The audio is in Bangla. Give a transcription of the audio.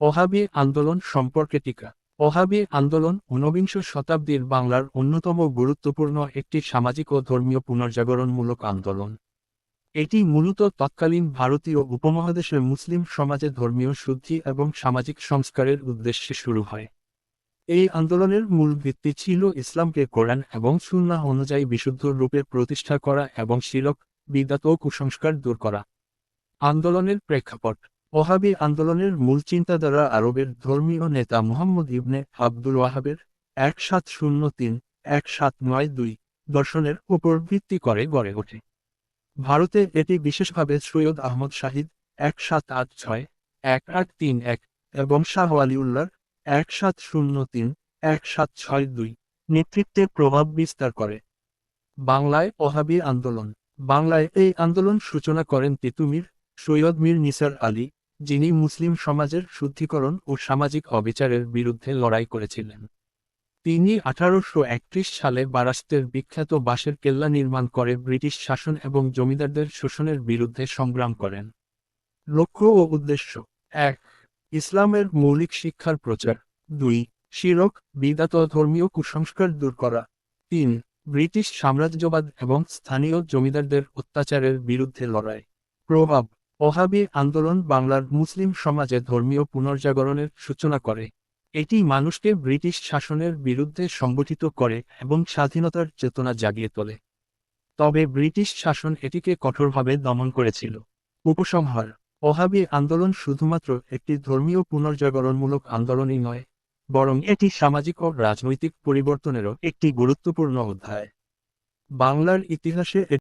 ওহাবি আন্দোলন সম্পর্কে টিকা। ওহাবি আন্দোলন ঊনবিংশ শতাব্দীর বাংলার অন্যতম গুরুত্বপূর্ণ একটি সামাজিক ও ধর্মীয় পুনর্জাগরণমূলক আন্দোলন। এটি মূলত তৎকালীন ভারতীয় উপমহাদেশের মুসলিম সমাজে ধর্মীয় শুদ্ধি এবং সামাজিক সংস্কারের উদ্দেশ্যে শুরু হয়। এই আন্দোলনের মূল ভিত্তি ছিল ইসলামকে কোরআন এবং সুন্নাহ অনুযায়ী বিশুদ্ধ রূপে প্রতিষ্ঠা করা এবং শিরক বিদাত ও কুসংস্কার দূর করা। আন্দোলনের প্রেক্ষাপট ওহাবি আন্দোলনের মূল চিন্তাধারা আরবের ধর্মীয় নেতা মোহাম্মদ ইবনে আব্দুল ওয়াহাবের এক সাত শূন্য তিন এক সাত নয় দুই দর্শনের উপর ভিত্তি করে গড়ে ওঠে। ভারতে এটি বিশেষভাবে সৈয়দ আহমদ শাহিদ এক সাত আট ছয় এক আট তিন এক এবং শাহ আলিউল্লাহর এক সাত শূন্য তিন এক সাত ছয় দুই নেতৃত্বে প্রভাব বিস্তার করে। বাংলায় ওহাবি আন্দোলন। বাংলায় এই আন্দোলন সূচনা করেন তেতুমির, সৈয়দ মীর নিসার আলী যিনি মুসলিম সমাজের শুদ্ধিকরণ ও সামাজিক অবিচারের বিরুদ্ধে লড়াই করেছিলেন। তিনি আঠারোশো একত্রিশ সালে বারাস্তের বিখ্যাত বাঁশের কেল্লা নির্মাণ করে ব্রিটিশ শাসন এবং জমিদারদের শোষণের বিরুদ্ধে সংগ্রাম করেন। লক্ষ্য ও উদ্দেশ্য। এক, ইসলামের মৌলিক শিক্ষার প্রচার। দুই, শিরক, বিদাত ধর্মীয় কুসংস্কার দূর করা। তিন, ব্রিটিশ সাম্রাজ্যবাদ এবং স্থানীয় জমিদারদের অত্যাচারের বিরুদ্ধে লড়াই। প্রভাব। ওহাবি আন্দোলন বাংলার মুসলিম সমাজে ধর্মীয় পুনর্জাগরণের সূচনা করে। এটি মানুষকে ব্রিটিশ শাসনের বিরুদ্ধে সংগঠিত করে এবং স্বাধীনতার চেতনা জাগিয়ে তোলে। তবে ব্রিটিশ শাসন এটিকে কঠোরভাবে দমন করেছিল। উপসংহার, ওহাবি আন্দোলন শুধুমাত্র একটি ধর্মীয় পুনর্জাগরণমূলক আন্দোলনই নয়, বরং এটি সামাজিক ও রাজনৈতিক পরিবর্তনেরও একটি গুরুত্বপূর্ণ অধ্যায়। বাংলার ইতিহাসে